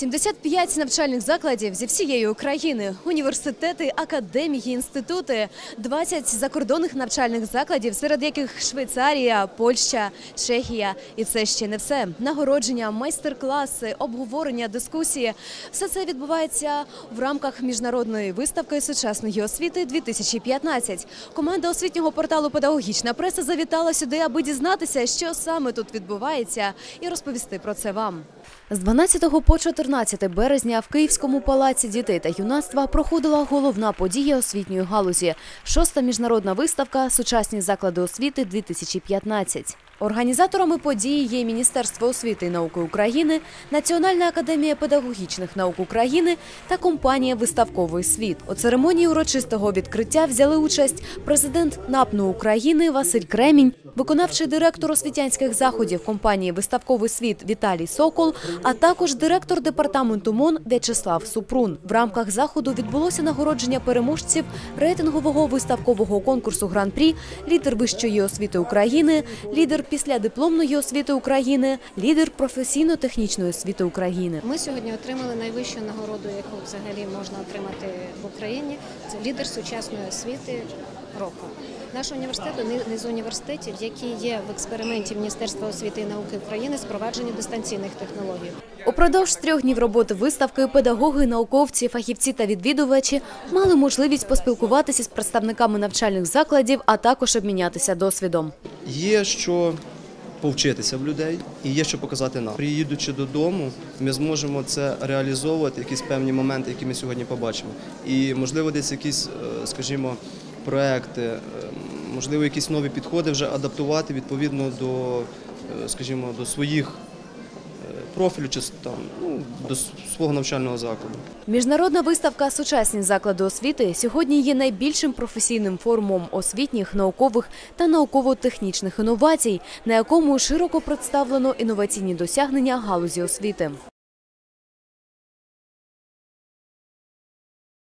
75 навчальних закладів зі всієї України, університети, академії, інститути, 20 закордонних навчальних закладів, серед яких Швейцарія, Польща, Чехія. І це ще не все. Нагородження, майстер-класи, обговорення, дискусії. Все це відбувається в рамках міжнародної виставки сучасної освіти 2015. Команда освітнього порталу Педагогічна преса завітала сюди, аби дізнатися, що саме тут відбувається, і розповісти про це вам. З 12 по 14 березня в Київському палаці дітей та юнацтва проходила головна подія освітньої галузі – шоста міжнародна виставка Сучасні заклади освіти 2015. Організаторами події є Міністерство освіти і науки України, Національна академія педагогічних наук України та компанія Виставковий світ. У церемонії урочистого відкриття взяли участь президент НАПНУ України Василь Кремінь, виконавчий директор освітянських заходів компанії Виставковий світ Віталій Сокол, а також директор департаменту МОН В'ячеслав Супрун. В рамках заходу відбулося нагородження переможців рейтингового виставкового конкурсу Гран-прі, лідер вищої освіти України, лідер післядипломної освіти України, лідер професійно-технічної освіти України. Ми сьогодні отримали найвищу нагороду, яку взагалі можна отримати в Україні. Це лідер сучасної освіти року. Наш університет один з університетів, який є в експерименті Міністерства освіти і науки України з провадження дистанційних технологій. Упродовж трьох днів роботи виставки педагоги, науковці, фахівці та відвідувачі мали можливість поспілкуватися з представниками навчальних закладів, а також обмінятися досвідом. Є що повчитися в людей і є що показати нам. Приїдучи додому, ми зможемо це реалізовувати, якісь певні моменти, які ми сьогодні побачимо. І можливо, десь якісь, е, скажімо, проекти, е, можливо, якісь нові підходи вже адаптувати відповідно до, е, скажімо, до своїх профілю чи там, ну, до свого навчального закладу. Міжнародна виставка Сучасні заклади освіти сьогодні є найбільшим професійним форумом освітніх, наукових та науково-технічних інновацій, на якому широко представлено інноваційні досягнення галузі освіти.